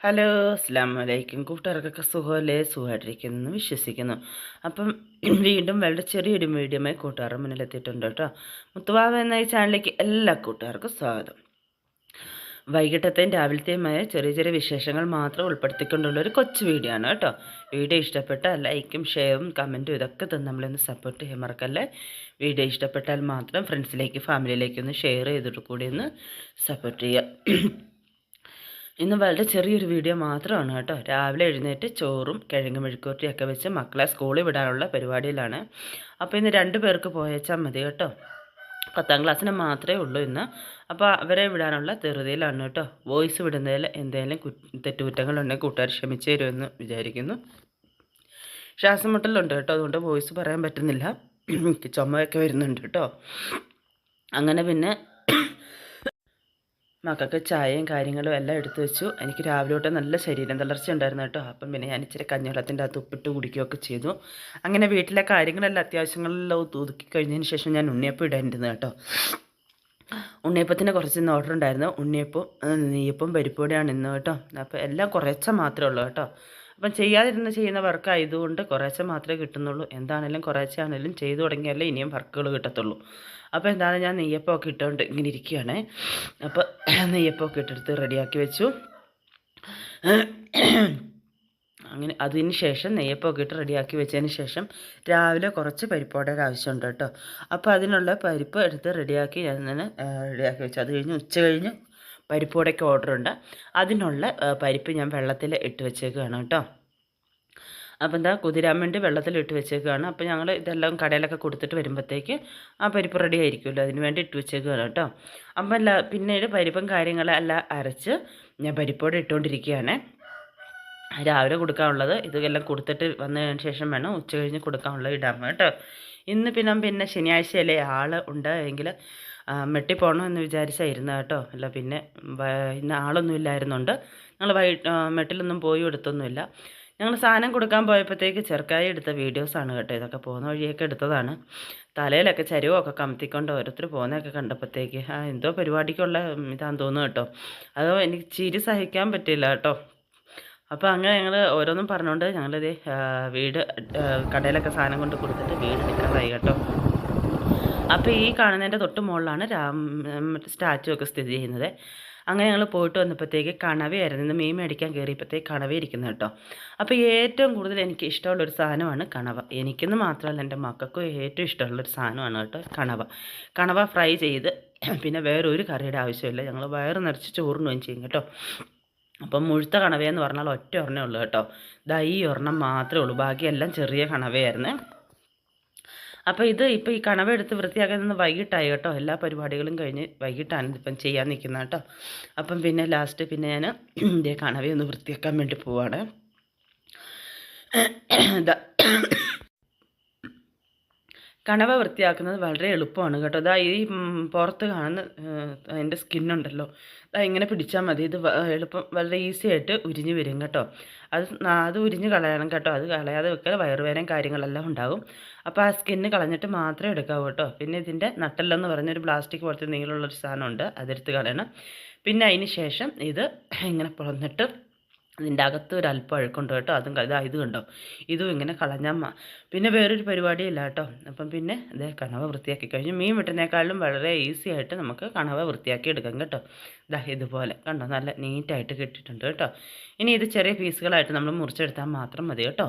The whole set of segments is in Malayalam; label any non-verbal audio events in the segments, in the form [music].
ഹലോ അസ്ലാം വലൈക്കും കൂട്ടുകാർക്കൊക്കെ സുഖമല്ലേ? സുഖമായിട്ടിരിക്കുന്നു വിശ്വസിക്കുന്നു. അപ്പം [clears throat] വീണ്ടും വളരെ ചെറിയൊരു മീഡിയമായി കൂട്ടുകാരുടെ മുന്നിലെത്തിയിട്ടുണ്ട് കേട്ടോ. മുത്തുവാവ എന്ന ഈ ചാനലിലേക്ക് എല്ലാ കൂട്ടുകാർക്കും സ്വാഗതം. വൈകിട്ടത്തെയും രാവിലത്തെയുമായ ചെറിയ ചെറിയ വിശേഷങ്ങൾ മാത്രം ഉൾപ്പെടുത്തിക്കൊണ്ടുള്ള ഒരു കൊച്ചു വീഡിയോ ആണ് കേട്ടോ. വീഡിയോ ഇഷ്ടപ്പെട്ടാൽ ലൈക്കും ഷെയറും കമന്റും ഇതൊക്കെ തന്നെ നമ്മളൊന്ന് സപ്പോർട്ട് ചെയ്യാൻ മറക്കല്ലേ? വീഡിയോ ഇഷ്ടപ്പെട്ടാൽ മാത്രം ഫ്രണ്ട്സിലേക്ക് ഫാമിലിയിലേക്കൊന്ന് ഷെയർ ചെയ്തിട്ട് കൂടി ഒന്ന് സപ്പോർട്ട് ചെയ്യുക. ഇന്ന് വളരെ ചെറിയൊരു വീഡിയോ മാത്രമാണ് കേട്ടോ. രാവിലെ എഴുന്നേറ്റ് ചോറും കിഴങ്ങ് മെഴുക്കൂട്ടിയൊക്കെ വെച്ച് മക്കളെ സ്കൂളിൽ വിടാനുള്ള പരിപാടിയിലാണ്. അപ്പോൾ ഇന്ന് രണ്ട് പേർക്ക് പോയച്ചാൽ മതി കേട്ടോ. പത്താം ക്ലാസ്സിന് മാത്രമേ ഉള്ളൂ ഇന്ന്. അപ്പോൾ അവരെ വിടാനുള്ള ധൃതിയിലാണ് കേട്ടോ. വോയിസ് വിടുന്നതിൽ എന്തെങ്കിലും തെറ്റുകുറ്റങ്ങളുണ്ടെങ്കിൽ കൂട്ടുകാർ ക്ഷമിച്ചു തരുമെന്ന് വിചാരിക്കുന്നു. ശ്വാസം മുട്ടലുണ്ട് കേട്ടോ അതുകൊണ്ട് വോയിസ് പറയാൻ പറ്റുന്നില്ല. ചുമയൊക്കെ വരുന്നുണ്ട് കേട്ടോ. അങ്ങനെ പിന്നെ മക്കൾക്ക് ചായയും കാര്യങ്ങളും എല്ലാം എടുത്തു വെച്ചു. എനിക്ക് രാവിലെ തൊട്ട് നല്ല ശരീരം തളർച്ച ഉണ്ടായിരുന്നു കേട്ടോ. അപ്പം പിന്നെ ഞാൻ ഇച്ചിരി കഞ്ഞവെള്ളത്തിന്റെ അകത്ത് ഉപ്പിട്ട് കുടിക്കുകയൊക്കെ ചെയ്തു. അങ്ങനെ വീട്ടിലെ കാര്യങ്ങളെല്ലാം അത്യാവശ്യങ്ങളെല്ലാം ഒതുക്കി കഴിഞ്ഞതിന് ശേഷം ഞാൻ ഉണ്ണിയപ്പം ഇടാനിരുന്നു കേട്ടോ. ഉണ്ണിയപ്പത്തിന് കുറച്ച് ഇന്ന് ഓർഡർ ഉണ്ടായിരുന്നു. ഉണ്ണിയപ്പം നെയ്യപ്പം പരിപ്പൂടെയാണ് ഇന്ന് കേട്ടോ. അപ്പോൾ എല്ലാം കുറച്ച മാത്രമേ ഉള്ളൂ കേട്ടോ. അപ്പം ചെയ്യാതിരുന്ന് ചെയ്യുന്ന വർക്ക് ആയതുകൊണ്ട് കുറേശ്ശെ മാത്രമേ കിട്ടുന്നുള്ളൂ. എന്താണെങ്കിലും കുറേശ്ശെ ആണെങ്കിലും ചെയ്തു തുടങ്ങിയാലേ ഇനിയും വർക്കുകൾ കിട്ടത്തുള്ളൂ. അപ്പോൾ എന്താണ് ഞാൻ നെയ്യപ്പമൊക്കെ ഇട്ടുകൊണ്ട് ഇങ്ങനെ ഇരിക്കുകയാണ് അപ്പോൾ നെയ്യപ്പമൊക്കെ ഇട്ടെടുത്ത് റെഡിയാക്കി വെച്ചു. അങ്ങനെ അതിന് ശേഷം നെയ്യപ്പമൊക്കെ ഇട്ട് റെഡിയാക്കി വെച്ചതിന് ശേഷം രാവിലെ കുറച്ച് പരിപ്പോടെ ആവശ്യമുണ്ട് കേട്ടോ. അപ്പോൾ അതിനുള്ള പരിപ്പ് എടുത്ത് റെഡിയാക്കി ഞാൻ റെഡിയാക്കി വെച്ചു. അത് കഴിഞ്ഞ് ഉച്ച കഴിഞ്ഞ് പരിപ്പോടൊക്കെ ഓർഡർ ഉണ്ട് അതിനുള്ള പരിപ്പ് ഞാൻ വെള്ളത്തിൽ ഇട്ട് വെച്ചേക്കുകയാണ് കേട്ടോ. അപ്പോൾ എന്താ കുതിരാൻ വേണ്ടി വെള്ളത്തിലിട്ട് വെച്ചേക്കുകയാണ് അപ്പോൾ ഞങ്ങൾ ഇതെല്ലാം കടയിലൊക്കെ കൊടുത്തിട്ട് വരുമ്പോഴത്തേക്ക് ആ പരിപ്പ് റെഡി ആയിരിക്കുമല്ലോ. അതിന് വേണ്ടി ഇട്ട് വെച്ചേക്കുകയാണ് കേട്ടോ. അപ്പം അല്ല പിന്നീട് പരിപ്പും കാര്യങ്ങളെല്ലാം അരച്ച് ഞാൻ പരിപ്പോടെ ഇട്ടുകൊണ്ടിരിക്കുകയാണ്. രാവിലെ കൊടുക്കാനുള്ളത് ഇതെല്ലാം കൊടുത്തിട്ട് വന്നതിന് ശേഷം വേണം ഉച്ച കഴിഞ്ഞ് കൊടുക്കാനുള്ളത് ഇടാൻ കേട്ടോ. ഇന്ന് പിന്നെ പിന്നെ ശനിയാഴ്ചയല്ലേ ആൾ ഉണ്ട് എങ്കിൽ മെട്ടി പോകണമെന്ന് വിചാരിച്ചായിരുന്നു കേട്ടോ. അല്ല പിന്നെ ഇന്ന് ആളൊന്നും ഇല്ലായിരുന്നുണ്ട്. ഞങ്ങൾ വൈകിട്ട് മെട്ടിലൊന്നും പോയി എടുത്തൊന്നുമില്ല. ഞങ്ങൾ സാധനം കൊടുക്കാൻ പോയപ്പോഴത്തേക്ക് ചെറുക്കായി എടുത്ത വീഡിയോസാണ് കേട്ടോ. ഇതൊക്കെ പോകുന്ന വഴിയൊക്കെ എടുത്തതാണ്. തലയിലൊക്കെ ചരിവൊക്കെ കമത്തിക്കൊണ്ട് ഓരോരുത്തർ പോകുന്നതൊക്കെ കണ്ടപ്പോഴത്തേക്ക് ആ എന്തോ പരിപാടിക്കുള്ള ഇതാന്ന് തോന്നുന്നു കേട്ടോ. അതോ എനിക്ക് ചിരി സഹിക്കാൻ പറ്റില്ല കേട്ടോ. അപ്പോൾ അങ്ങനെ ഞങ്ങൾ ഓരോന്നും പറഞ്ഞുകൊണ്ട് ഞങ്ങളിത് വീട് കടയിലൊക്കെ സാധനം കൊണ്ട് കൊടുത്തിട്ട് വീട് എടുക്കാറായി കേട്ടോ. അപ്പോൾ ഈ കാണുന്നതിന്റെ തൊട്ട് മുകളിലാണ് രാം സ്റ്റാച്ചു ഒക്കെ സ്ഥിതി ചെയ്യുന്നത്. അങ്ങനെ ഞങ്ങൾ പോയിട്ട് വന്നപ്പോഴത്തേക്ക് കണവയായിരുന്നു. ഇന്ന് മീൻ മേടിക്കാൻ കയറിയപ്പോഴത്തേക്ക് കണവ ഇരിക്കുന്നത് കേട്ടോ. അപ്പോൾ ഏറ്റവും കൂടുതൽ എനിക്ക് ഇഷ്ടമുള്ളൊരു സാധനമാണ് കണവ. എനിക്കെന്ന് മാത്രമല്ല എന്റെ മക്കൾക്കും ഏറ്റവും ഇഷ്ടമുള്ളൊരു സാധനമാണ് കേട്ടോ കണവ. കണവ ഫ്രൈ ചെയ്ത് പിന്നെ വേറൊരു കറിയുടെ ആവശ്യമില്ല. ഞങ്ങൾ വയറ് നിറച്ച് ചോറിനുകയും ചെയ്യും കേട്ടോ. അപ്പം മുഴുത്ത കണവയെന്ന് പറഞ്ഞാൽ ഒറ്റ ഒരെണ്ണേ ഉള്ളൂ കേട്ടോ. ദാ ഒരെണ്ണം മാത്രമേ ഉള്ളൂ. ബാക്കിയെല്ലാം ചെറിയ കണവയായിരുന്നു. അപ്പോൾ ഇത് ഇപ്പോൾ ഈ കണവ എടുത്ത് വൃത്തിയാക്കാൻ നിന്ന് വൈകിട്ടായി കേട്ടോ. എല്ലാ പരിപാടികളും കഴിഞ്ഞ് വൈകിട്ടാണ് ഇതിപ്പം ചെയ്യാൻ നിൽക്കുന്നത് കേട്ടോ. അപ്പം പിന്നെ ലാസ്റ്റ് പിന്നെ ഞാൻ ഇതേ കണവയൊന്ന് വൃത്തിയാക്കാൻ വേണ്ടി പോവാണ്. [clears throat] കണവ വൃത്തിയാക്കുന്നത് വളരെ എളുപ്പമാണ് കേട്ടോ. ഇതാ ഈ പുറത്ത് കാണുന്ന അതിന്റെ സ്കിന്നുണ്ടല്ലോ അതാ ഇങ്ങനെ പിടിച്ചാൽ മതി. ഇത് എളുപ്പം വളരെ ഈസി ആയിട്ട് ഉരിഞ്ഞ് വരും കേട്ടോ. അത് അത് ഉരിഞ്ഞ് കളയണം കേട്ടോ. അത് കളയാതെ വെക്കൽ വയറുവേദനയും കാര്യങ്ങളെല്ലാം ഉണ്ടാകും അപ്പോൾ ആ സ്കിന്ന് കളഞ്ഞിട്ട് മാത്രമേ എടുക്കാവൂ കേട്ടോ. പിന്നെ ഇതിന്റെ നട്ടല്ലെന്ന് പറഞ്ഞൊരു പ്ലാസ്റ്റിക് പോലത്തെ നീളമുള്ളൊരു സാധനമുണ്ട്. അതെടുത്ത് കളയണം. പിന്നെ അതിന് ശേഷം ഇത് ഇങ്ങനെ പുറന്നിട്ട് ഇതിന്റെ അകത്ത് ഒരു അല്പം അഴുക്കുണ്ട് കേട്ടോ. അതും ഇതാ ഇത് കണ്ടോ? ഇതും ഇങ്ങനെ കളഞ്ഞാൽ പിന്നെ വേറൊരു പരിപാടിയില്ല കേട്ടോ. അപ്പം പിന്നെ ഇതേ കണവ വൃത്തിയാക്കി കഴിഞ്ഞു. മീൻ വെട്ടുന്നേക്കാളും വളരെ ഈസി ആയിട്ട് നമുക്ക് കണവ വൃത്തിയാക്കി എടുക്കാം കേട്ടോ. ഇതാ ഇതുപോലെ കണ്ടോ? നല്ല നീറ്റായിട്ട് കിട്ടിയിട്ടുണ്ട് കേട്ടോ. ഇനി ഇത് ചെറിയ പീസുകളായിട്ട് നമ്മൾ മുറിച്ചെടുത്താൽ മാത്രം മതി കേട്ടോ.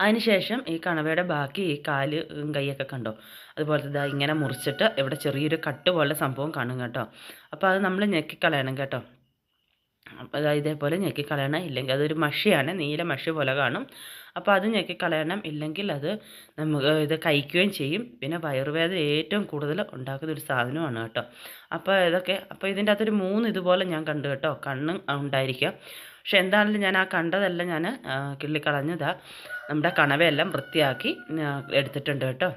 അതിനുശേഷം ഈ കണവയുടെ ബാക്കി ഈ കാൽ കൈയൊക്കെ കണ്ടോ? അതുപോലെ ഇതാ ഇങ്ങനെ മുറിച്ചിട്ട് ഇവിടെ ചെറിയൊരു കട്ട് പോലെ സംഭവം കാണും കേട്ടോ. അപ്പോൾ അത് നമ്മൾ ഞെക്കിക്കളയണം കേട്ടോ. അപ്പോൾ അത് ഇതേപോലെ ഞെക്കി ഞെക്കിക്കളയണം ഇല്ലെങ്കിൽ അതൊരു മഷിയാണ്. നീല മഷി പോലെ കാണും. അപ്പോൾ അത് ഞെക്കി ഞെക്കിക്കളയണം ഇല്ലെങ്കിൽ അത് നമുക്ക് ഇത് കഴിക്കുകയും ചെയ്യും. പിന്നെ വയറുവേദന ഏറ്റവും കൂടുതൽ ഉണ്ടാക്കുന്ന ഒരു സാധനമാണ് കേട്ടോ. അപ്പോൾ ഇതൊക്കെ അപ്പോൾ ഇതിന്റെ അകത്തൊരു മൂന്ന് ഇതുപോലെ ഞാൻ കണ്ടു കേട്ടോ. കണ്ണും ഉണ്ടായിരിക്കുക. പക്ഷെ എന്താണെങ്കിലും ഞാൻ ആ കണ്ടതെല്ലാം ഞാൻ കിള്ളിക്കളഞ്ഞതാ. നമ്മുടെ കണവയെല്ലാം വൃത്തിയാക്കി എടുത്തിട്ടുണ്ട് കേട്ടോ.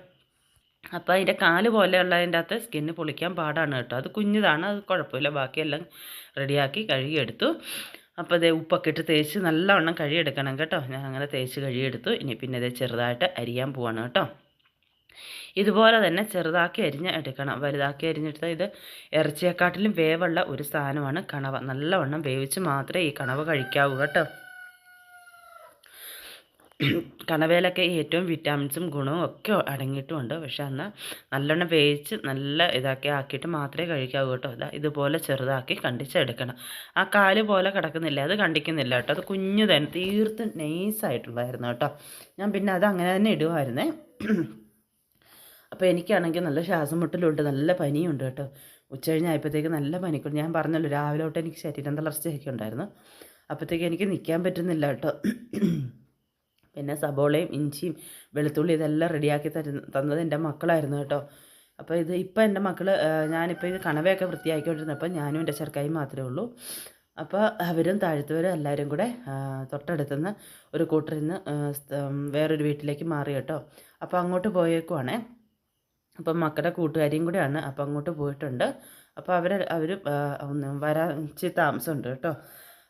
അപ്പോൾ അതിന്റെ കാൽ പോലെയുള്ളതിന്റെ അകത്ത് സ്കിന്ന് പൊളിക്കാൻ പാടാണ് കേട്ടോ. അത് കുഞ്ഞതാണ് അത് കുഴപ്പമില്ല. ബാക്കിയെല്ലാം റെഡിയാക്കി കഴുകിയെടുത്തു. അപ്പോൾ അതേ ഉപ്പൊക്കെ ഇട്ട് തേച്ച് നല്ലവണ്ണം കഴുകിയെടുക്കണം കേട്ടോ. ഞാൻ അങ്ങനെ തേച്ച് കഴുകിയെടുത്തു. ഇനി പിന്നെ ഇതേ ചെറുതായിട്ട് അരിയാൻ പോവാണ് കേട്ടോ. ഇതുപോലെ തന്നെ ചെറുതാക്കി അരിഞ്ഞ് എടുക്കണം. വലുതാക്കി അരിഞ്ഞെടുത്താൽ ഇത് ഇറച്ചിയെക്കാട്ടിലും വേവുള്ള ഒരു സാധനമാണ് കണവ. നല്ലവണ്ണം വേവിച്ച് മാത്രമേ ഈ കണവ കഴിക്കാവൂ കേട്ടോ. കണവയിലൊക്കെ ഏറ്റവും വിറ്റാമിൻസും ഗുണവും ഒക്കെ അടങ്ങിയിട്ടുമുണ്ട്. പക്ഷെ അന്ന് നല്ലോണം വേവിച്ച് നല്ല ഇതാക്കി ആക്കിയിട്ട് മാത്രമേ കഴിക്കാവൂ കേട്ടോ. ഇതാ ഇതുപോലെ ചെറുതാക്കി കണ്ടിച്ചെടുക്കണം. ആ കാൽ പോലെ കിടക്കുന്നില്ല? അത് കണ്ടിക്കുന്നില്ല കേട്ടോ. അത് കുഞ്ഞു തന്നെ തീർത്ത് നൈസായിട്ടുള്ളായിരുന്നു കേട്ടോ. ഞാൻ പിന്നെ അത് അങ്ങനെ തന്നെ ഇടുമായിരുന്നേ അപ്പോൾ എനിക്കാണെങ്കിൽ നല്ല ശ്വാസം മുട്ടലുണ്ട് നല്ല പനിയുണ്ട് കേട്ടോ. ഉച്ച കഴിഞ്ഞായപ്പോഴത്തേക്ക് നല്ല പനിക്കുണ്ട്. ഞാൻ പറഞ്ഞല്ലോ രാവിലെ തൊട്ട് എനിക്ക് ശരീരം തളർച്ചയൊക്കെ ഉണ്ടായിരുന്നു. അപ്പോഴത്തേക്ക് എനിക്ക് നിൽക്കാൻ പറ്റുന്നില്ല കേട്ടോ. പിന്നെ സബോളയും ഇഞ്ചിയും വെളുത്തുള്ളി ഇതെല്ലാം റെഡിയാക്കി തരുന്ന തന്നത് എന്റെ മക്കളായിരുന്നു കേട്ടോ. അപ്പോൾ ഇത് ഇപ്പം എന്റെ മക്കൾ ഞാനിപ്പോൾ ഇത് കണവയൊക്കെ വൃത്തിയാക്കിക്കൊണ്ടിരുന്നപ്പോൾ ഞാനും എന്റെ ചെറുക്കായും മാത്രമേ ഉള്ളൂ. അപ്പോൾ അവരും താഴ്ത്തവരും എല്ലാവരും കൂടെ തൊട്ടടുത്തുനിന്ന് ഒരു കൂട്ടറിൽ നിന്ന് വേറൊരു വീട്ടിലേക്ക് മാറി കേട്ടോ. അപ്പോൾ അങ്ങോട്ട് പോയേക്കുവാണേ. അപ്പം മക്കളുടെ കൂട്ടുകാരിയും കൂടെയാണ് അപ്പോൾ അങ്ങോട്ട് പോയിട്ടുണ്ട്. അപ്പോൾ അവർ അവർ വരാൻ ഇച്ചിരി താമസമുണ്ട് കേട്ടോ.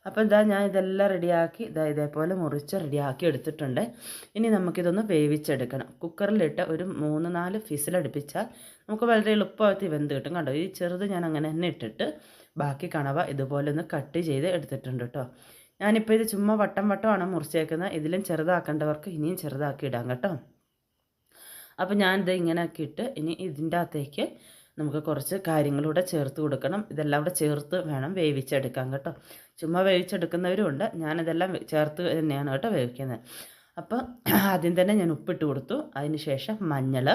അപ്പോൾ ഇതാ ഞാൻ ഇതെല്ലാം റെഡിയാക്കി ഇതാ ഇതേപോലെ മുറിച്ച് റെഡിയാക്കി എടുത്തിട്ടുണ്ട്. ഇനി നമുക്കിതൊന്ന് വേവിച്ചെടുക്കണം. കുക്കറിലിട്ട് ഒരു മൂന്ന് നാല് ഫിസിലടുപ്പിച്ചാൽ നമുക്ക് വളരെ എളുപ്പമായിട്ട് വെന്ത് കിട്ടും. കണ്ടോ? ഈ ചെറുത് ഞാൻ അങ്ങനെ തന്നെ ഇട്ടിട്ട് ബാക്കി കണവ ഇതുപോലെ ഒന്ന് കട്ട് ചെയ്ത് എടുത്തിട്ടുണ്ട് കേട്ടോ. ഞാനിപ്പോൾ ഇത് ചുമ്മാ വട്ടം വട്ടമാണ് മുറിച്ചേക്കുന്നത്. ഇതിലും ചെറുതാക്കേണ്ടവർക്ക് ഇനിയും ചെറുതാക്കി ഇടാം കേട്ടോ. അപ്പോൾ ഞാനിത് ഇങ്ങനെ ആക്കിയിട്ട് ഇനി ഇതിന്റെ അകത്തേക്ക് നമുക്ക് കുറച്ച് കാര്യങ്ങളൂടെ ചേർത്ത് കൊടുക്കണം. ഇതെല്ലാം കൂടെ ചേർത്ത് വേണം വേവിച്ചെടുക്കാൻ കേട്ടോ. ചുമ്മാ വേവിച്ചെടുക്കുന്നവരും ഞാനിതെല്ലാം ചേർത്ത് തന്നെയാണ് കേട്ടോ വേവിക്കുന്നത്. അപ്പോൾ [clears throat] ആദ്യം തന്നെ ഞാൻ ഉപ്പിട്ട് കൊടുത്തു. അതിന് ശേഷം മഞ്ഞൾ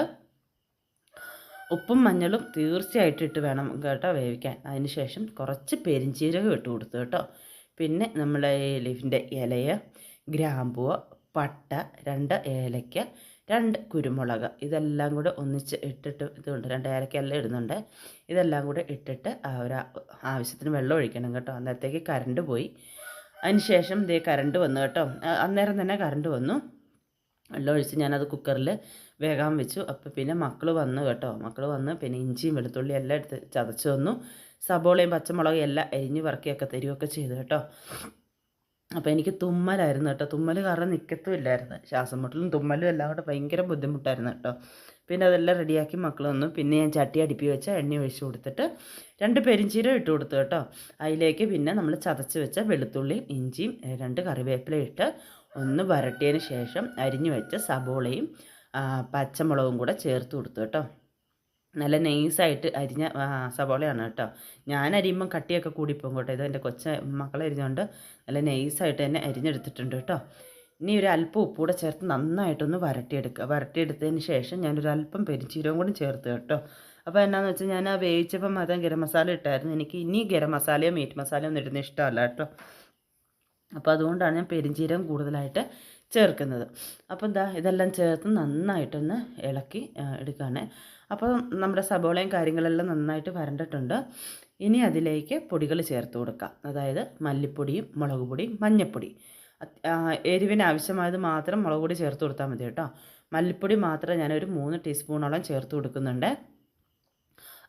ഉപ്പും മഞ്ഞളും തീർച്ചയായിട്ടും ഇട്ട് വേണം കേട്ടോ വേവിക്കാൻ. അതിനുശേഷം കുറച്ച് പെരിഞ്ചീരകം ഇട്ട് കൊടുത്തു കേട്ടോ. പിന്നെ നമ്മളെ ലിഫിന്റെ ഇലയെ ഗ്രാമ്പുവ പട്ട രണ്ട് ഏലയ്ക്ക രണ്ട് കുരുമുളക് ഇതെല്ലാം കൂടെ ഒന്നിച്ച് ഇട്ടിട്ട് ഇതുണ്ട്. രണ്ട് ഏലക്കെല്ലാം ഇടുന്നുണ്ട്. ഇതെല്ലാം കൂടെ ഇട്ടിട്ട് ഒരു ആവശ്യത്തിന് വെള്ളം ഒഴിക്കണം കേട്ടോ. അന്നേരത്തേക്ക് കറണ്ട് പോയി. അതിന് ശേഷം ഇതേ കറണ്ട് വന്നു കേട്ടോ. അന്നേരം തന്നെ കറണ്ട് വന്നു. വെള്ളം ഒഴിച്ച് ഞാനത് കുക്കറിൽ വേഗം വെച്ചു. അപ്പോൾ പിന്നെ മക്കൾ വന്നു കേട്ടോ. മക്കൾ വന്ന് പിന്നെ ഇഞ്ചിയും വെളുത്തുള്ളിയും എല്ലാം എടുത്ത് ചതച്ച് വന്നു. സബോളയും പച്ചമുളകും എല്ലാം എരിഞ്ഞ് വറക്കിയൊക്കെ തരികയൊക്കെ ചെയ്തു കേട്ടോ. അപ്പോൾ എനിക്ക് തുമ്മലായിരുന്നു കേട്ടോ. തുമ്മൽ കാരണം നിൽക്കത്തും ഇല്ലായിരുന്നു. ശ്വാസം മുട്ടലും തുമ്മലും എല്ലാം കൂടെ ഭയങ്കര ബുദ്ധിമുട്ടായിരുന്നു കേട്ടോ. പിന്നെ അതെല്ലാം റെഡിയാക്കി മക്കൾ വന്നു. പിന്നെ ഞാൻ ചട്ടി അടുപ്പി വെച്ച എണ്ണ ഒഴിച്ച് കൊടുത്തിട്ട് രണ്ട് പെരിഞ്ചീരം ഇട്ട് കൊടുത്തു കേട്ടോ. അതിലേക്ക് പിന്നെ നമ്മൾ ചതച്ച് വെച്ച വെളുത്തുള്ളിയും ഇഞ്ചിയും രണ്ട് കറിവേപ്പില ഇട്ട് ഒന്ന് വരട്ടിയതിന് ശേഷം അരിഞ്ഞു വെച്ച സബോളയും പച്ചമുളകും കൂടെ ചേർത്ത് കൊടുത്തു കേട്ടോ. നല്ല നൈസായിട്ട് അരിഞ്ഞ സവോളയാണ് കേട്ടോ. ഞാൻ അരിയുമ്പം കട്ടിയൊക്കെ കൂടിപ്പോകും കേട്ടോ. ഇത് എന്റെ കൊച്ച മക്കളെ അരിഞ്ഞുകൊണ്ട് നല്ല നൈസായിട്ട് തന്നെ അരിഞ്ഞെടുത്തിട്ടുണ്ട് കേട്ടോ. ഇനി ഒരു അല്പം ഉപ്പൂടെ ചേർത്ത് നന്നായിട്ടൊന്ന് വരട്ടിയെടുക്കുക വരട്ടിയെടുത്തതിന് ശേഷം ഞാനൊരു അല്പം പെരിഞ്ചീരവും കൂടി ചേർത്ത് കേട്ടോ. അപ്പോൾ എന്നാന്ന് വെച്ചാൽ ഞാൻ ആ വേവിച്ചപ്പം മാത്രം ഗരം മസാല ഇട്ടായിരുന്നു. എനിക്ക് ഇനി ഗരം മസാലയോ മീറ്റ് മസാലയോ ഒന്നും ഇടുന്ന ഇഷ്ടമല്ല കേട്ടോ. അപ്പോൾ അതുകൊണ്ടാണ് ഞാൻ പെരിഞ്ചീരം കൂടുതലായിട്ട് ചേർക്കുന്നത്. അപ്പോൾ എന്താ ഇതെല്ലാം ചേർത്ത് നന്നായിട്ടൊന്ന് ഇളക്കി എടുക്കുകയാണ് അപ്പോൾ നമ്മുടെ സബോളയും കാര്യങ്ങളെല്ലാം നന്നായിട്ട് വരണ്ടിട്ടുണ്ട്. ഇനി അതിലേക്ക് പൊടികൾ ചേർത്ത് കൊടുക്കാം. അതായത് മല്ലിപ്പൊടിയും മുളക് പൊടിയും മഞ്ഞൾപ്പൊടി എരിവിന് ആവശ്യമായത് മാത്രം മുളക് പൊടി ചേർത്ത് കൊടുത്താൽ മതി കേട്ടോ. മല്ലിപ്പൊടി മാത്രം ഞാനൊരു മൂന്ന് ടീസ്പൂണോളം ചേർത്ത് കൊടുക്കുന്നുണ്ട്.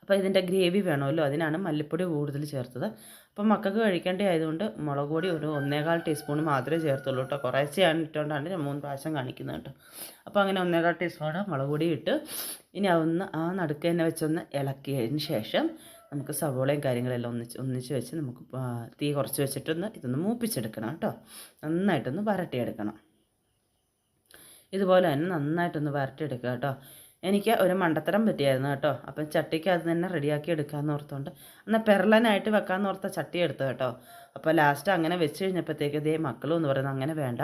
അപ്പോൾ ഇതിന്റെ ഗ്രേവി വേണമല്ലോ അതിനാണ് മല്ലിപ്പൊടി കൂടുതൽ ചേർത്തത്. അപ്പോൾ മക്കൾക്ക് കഴിക്കേണ്ടി ആയതുകൊണ്ട് മുളക് പൊടി ഒരു ഒന്നേകാൽ ടീസ്പൂൺ മാത്രമേ ചേർത്തുള്ളൂ കേട്ടോ. കുറേശ്ശെയാണ് ഇട്ടുകൊണ്ടാണ് ഞാൻ മൂന്ന് പ്രാവശ്യം കാണിക്കുന്നത് കേട്ടോ. അപ്പോൾ അങ്ങനെ ഒന്നേകാൽ ടീസ്പൂൺ മുളക് പൊടി ഇട്ട് ഇനി അതൊന്ന് ആ നടുക്ക് തന്നെ വെച്ചൊന്ന് ഇളക്കിയതിന് ശേഷം നമുക്ക് സവോളയും കാര്യങ്ങളെല്ലാം ഒന്നിച്ച് ഒന്നിച്ച് വെച്ച് നമുക്ക് തീ കുറച്ച് വെച്ചിട്ടൊന്ന് ഇതൊന്ന് മൂപ്പിച്ചെടുക്കണം കേട്ടോ. നന്നായിട്ടൊന്ന് വരട്ടിയെടുക്കണം. ഇതുപോലെ തന്നെ നന്നായിട്ടൊന്ന് വരട്ടിയെടുക്കുക കേട്ടോ. എനിക്ക് ഒരു മണ്ടത്തരം പറ്റിയായിരുന്നു കേട്ടോ. അപ്പം ചട്ടിക്ക് അത് തന്നെ റെഡിയാക്കി എടുക്കാമെന്ന് ഓർത്തുകൊണ്ട് എന്നാൽ പെരളനായിട്ട് വെക്കാമെന്ന് ഓർത്ത ചട്ടി എടുത്തു കേട്ടോ. അപ്പോൾ ലാസ്റ്റ് അങ്ങനെ വെച്ച് കഴിഞ്ഞപ്പോഴത്തേക്ക് ഇതേ മക്കളും എന്ന് പറയുന്നത് അങ്ങനെ വേണ്ട.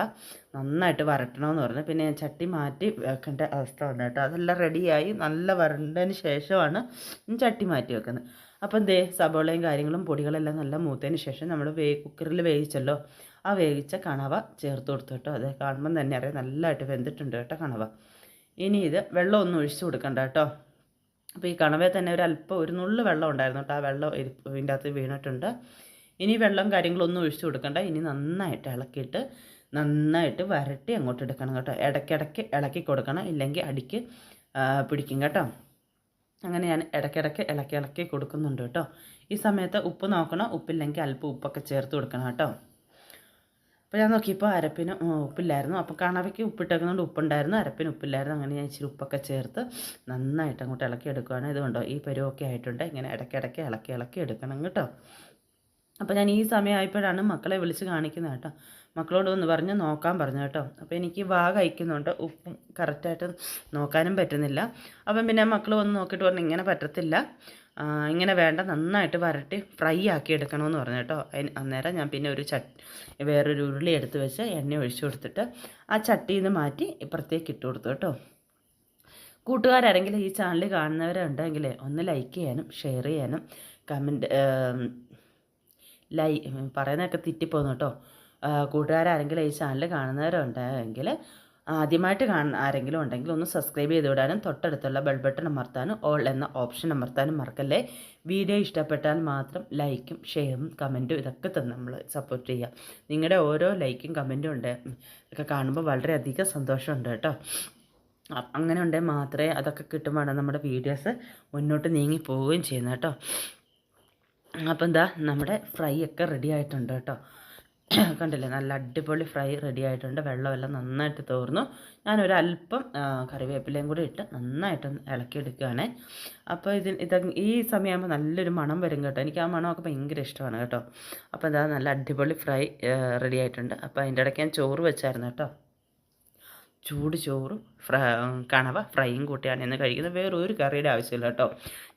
നന്നായിട്ട് വരട്ടണമെന്ന് പറഞ്ഞു. പിന്നെ ഞാൻ ചട്ടി മാറ്റി വെക്കേണ്ട അവസ്ഥ വന്നു കേട്ടോ. അതെല്ലാം റെഡിയായി നല്ല വരണ്ടതിന് ശേഷമാണ് ചട്ടി മാറ്റി വെക്കുന്നത്. അപ്പം ദേ സബോളയും കാര്യങ്ങളും പൊടികളെല്ലാം നല്ല മൂത്തതിന് ശേഷം നമ്മൾ വേ കുക്കറിൽ വേവിച്ചല്ലോ. ആ വേവിച്ച കണവ ചേർത്ത് കൊടുത്തു കേട്ടോ. അത് കാണുമ്പം തന്നെ അറിയാം. നല്ലതായിട്ട് വെന്തിട്ടുണ്ട് കേട്ടോ കണവ. ഇനി ഇത് വെള്ളം ഒന്നും ഒഴിച്ചു കൊടുക്കണ്ട കേട്ടോ. അപ്പോൾ ഈ കണവയിൽ തന്നെ ഒരു അല്പം ഒരു നുള്ളു വെള്ളം ഉണ്ടായിരുന്നു കേട്ടോ. ആ വെള്ളം ഇതിന്റെ അകത്ത് വീണിട്ടുണ്ട്. ഇനി വെള്ളം കാര്യങ്ങളൊന്നും ഒഴിച്ചു കൊടുക്കണ്ട. ഇനി നന്നായിട്ട് ഇളക്കിയിട്ട് നന്നായിട്ട് വരട്ടി അങ്ങോട്ട് എടുക്കണം കേട്ടോ. ഇടയ്ക്കിടയ്ക്ക് ഇളക്കി കൊടുക്കണം. ഇല്ലെങ്കിൽ അടിക്ക് പിടിക്കും കേട്ടോ. അങ്ങനെ ഞാൻ ഇടയ്ക്കിടയ്ക്ക് ഇളക്കി ഇളക്കി കൊടുക്കുന്നുണ്ട് കേട്ടോ. ഈ സമയത്ത് ഉപ്പ് നോക്കണം. ഉപ്പില്ലെങ്കിൽ അല്പം ഉപ്പൊക്കെ ചേർത്ത് കൊടുക്കണം കേട്ടോ. അപ്പോൾ ഞാൻ നോക്കിയപ്പോൾ അരപ്പിന് ഉപ്പില്ലായിരുന്നു. അപ്പോൾ കണവയ്ക്ക് ഉപ്പിട്ടേക്കുന്നതുകൊണ്ട് ഉപ്പുണ്ടായിരുന്നു. അരപ്പിന് ഉപ്പില്ലായിരുന്നു. അങ്ങനെ ഞാൻ ഇച്ചിരി ഉപ്പൊക്കെ ചേർത്ത് നന്നായിട്ട് അങ്ങോട്ട് ഇളക്കി എടുക്കുകയാണ് ഇതുകൊണ്ടോ ഈ പരുവൊക്കെ ആയിട്ടുണ്ട്. ഇങ്ങനെ ഇടയ്ക്കിടയ്ക്ക് ഇളക്കി ഇളക്കി എടുക്കണം കേട്ടോ. അപ്പോൾ ഞാൻ ഈ സമയമായപ്പോഴാണ് മക്കളെ വിളിച്ച് കാണിക്കുന്നത് കേട്ടോ. മക്കളോട് ഒന്ന് പറഞ്ഞ് നോക്കാൻ പറഞ്ഞു കേട്ടോ. അപ്പോൾ എനിക്ക് വാ കഴിക്കുന്നുണ്ട് ഉപ്പും കറക്റ്റായിട്ട് നോക്കാനും പറ്റുന്നില്ല. അപ്പം പിന്നെ മക്കൾ വന്ന് നോക്കിയിട്ട് പറഞ്ഞു ഇങ്ങനെ പറ്റത്തില്ല. ഇങ്ങനെ വേണ്ട നന്നായിട്ട് വരട്ടി ഫ്രൈ ആക്കി എടുക്കണമെന്ന് പറഞ്ഞു കേട്ടോ. അന്നേരം ഞാൻ പിന്നെ ഒരു ചട്ട് വേറൊരു ഉരുളി എടുത്ത് വെച്ച് എണ്ണ ഒഴിച്ചു കൊടുത്തിട്ട് ആ ചട്ടിയിൽ നിന്ന് മാറ്റി ഇപ്പുറത്തേക്ക് ഇട്ട് കൊടുത്തു കേട്ടോ. കൂട്ടുകാരാരെങ്കിലും ഈ ചാനൽ കാണുന്നവരുണ്ടെങ്കിൽ ഒന്ന് ലൈക്ക് ചെയ്യാനും ഷെയർ ചെയ്യാനും കമന്റ് ലൈ പറയുന്നതൊക്കെ തെറ്റിപ്പോന്നു കേട്ടോ. കൂട്ടുകാരാരെങ്കിലും ഈ ചാനൽ കാണുന്നവരുണ്ടെങ്കിൽ ആദ്യമായിട്ട് കാണുന്ന ആരെങ്കിലും ഉണ്ടെങ്കിൽ ഒന്ന് സബ്സ്ക്രൈബ് ചെയ്ത് വിടാനും തൊട്ടടുത്തുള്ള ബെൽ ബട്ടൺ അമർത്താനും ഓൾ എന്ന ഓപ്ഷൻ അമർത്താനും മറക്കല്ലേ? വീഡിയോ ഇഷ്ടപ്പെട്ടാൽ മാത്രം ലൈക്കും ഷെയറും കമന്റും ഇതൊക്കെ തന്നെ നമ്മൾ സപ്പോർട്ട് ചെയ്യുക. നിങ്ങളുടെ ഓരോ ലൈക്കും കമന്റും ഉണ്ട്. ഇതൊക്കെ കാണുമ്പോൾ വളരെയധികം സന്തോഷമുണ്ട് കേട്ടോ. അങ്ങനെ ഉണ്ടെങ്കിൽ മാത്രമേ അതൊക്കെ കിട്ടുമ്പോഴാണ് നമ്മുടെ വീഡിയോസ് മുന്നോട്ട് നീങ്ങി പോവുകയും ചെയ്യുന്നത് കേട്ടോ. അപ്പം എന്താ നമ്മുടെ ഫ്രൈ ഒക്കെ റെഡി ആയിട്ടുണ്ട് കേട്ടോ. കണ്ടില്ലേ? നല്ല അടിപൊളി ഫ്രൈ റെഡി ആയിട്ടുണ്ട്. വെള്ളമെല്ലാം നന്നായിട്ട് തോർന്നു. ഞാനൊരല്പം കറിവേപ്പിലയും കൂടി ഇട്ട് നന്നായിട്ട് ഇളക്കിയെടുക്കുകയാണ്. അപ്പോൾ ഇതിന് ഇത് ഈ സമയമാകുമ്പോൾ നല്ലൊരു മണം വരും കേട്ടോ. എനിക്ക് ആ മണമൊക്കെ ഭയങ്കര ഇഷ്ടമാണ് കേട്ടോ. അപ്പോൾ എന്താ നല്ല അടിപൊളി ഫ്രൈ റെഡി ആയിട്ടുണ്ട്. അപ്പോൾ അതിന്റെ ഇടയ്ക്ക് ഞാൻ ചോറ് വെച്ചായിരുന്നു കേട്ടോ. ചൂട് ചോറും ഫ്ര കണവ ഫ്രൈയും കൂട്ടിയാണ് ഇന്ന് കഴിക്കുന്നത്. വേറെ ഒരു കറിയുടെ ആവശ്യമില്ല കേട്ടോ.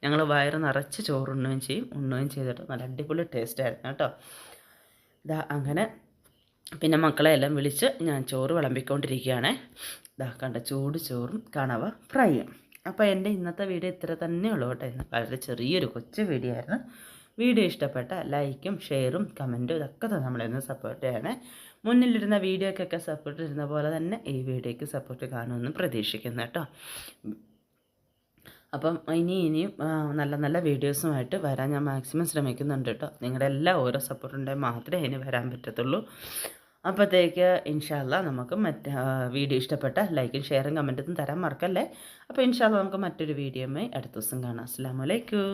ഞങ്ങൾ വയറ് നിറച്ച് ചോറ് ഉണ്ണുകയും ചെയ്യും. ഉണ്ണുകയും ചെയ്തിട്ട് നല്ല അടിപൊളി ടേസ്റ്റ് ആയിരുന്നു കേട്ടോ. ഇതാ അങ്ങനെ പിന്നെ മക്കളെ എല്ലാം വിളിച്ച് ഞാൻ ചോറ് വിളമ്പിക്കൊണ്ടിരിക്കുകയാണ്. ഇതാ കണ്ട ചൂട് ചോറും കണവ ഫ്രൈയും. അപ്പോൾ എന്റെ ഇന്നത്തെ വീഡിയോ ഇത്ര തന്നെ ഉള്ളൂ കേട്ടോ. വളരെ ചെറിയൊരു കൊച്ചു വീഡിയോ ആയിരുന്നു. വീഡിയോ ഇഷ്ടപ്പെട്ട ലൈക്കും ഷെയറും കമന്റും ഇതൊക്കെ തന്നെ നമ്മളെന്ന് സപ്പോർട്ട് ചെയ്യണേ. മുന്നിലിരുന്ന വീഡിയോക്കൊക്കെ സപ്പോർട്ട് ഇരുന്ന പോലെ തന്നെ ഈ വീഡിയോയ്ക്ക് സപ്പോർട്ട് കാണുമെന്ന് പ്രതീക്ഷിക്കുന്നു കേട്ടോ. അപ്പം ഇനി ഇനിയും നല്ല നല്ല വീഡിയോസുമായിട്ട് വരാൻ ഞാൻ മാക്സിമം ശ്രമിക്കുന്നുണ്ട് കേട്ടോ. നിങ്ങളുടെ എല്ലാ ഓരോ സപ്പോർട്ടുണ്ടെങ്കിൽ മാത്രമേ ഇനി വരാൻ പറ്റത്തുള്ളൂ. അപ്പോഴത്തേക്ക് ഇൻഷാല്ല നമുക്ക് മറ്റ് വീഡിയോ ഇഷ്ടപ്പെട്ട ലൈക്കും ഷെയറും കമന്റും തരാൻ മറക്കല്ലേ? അപ്പോൾ ഇൻഷാല്ല നമുക്ക് മറ്റൊരു വീഡിയോയുമായി അടുത്ത ദിവസം കാണാം. അസ്സാം വലൈക്കും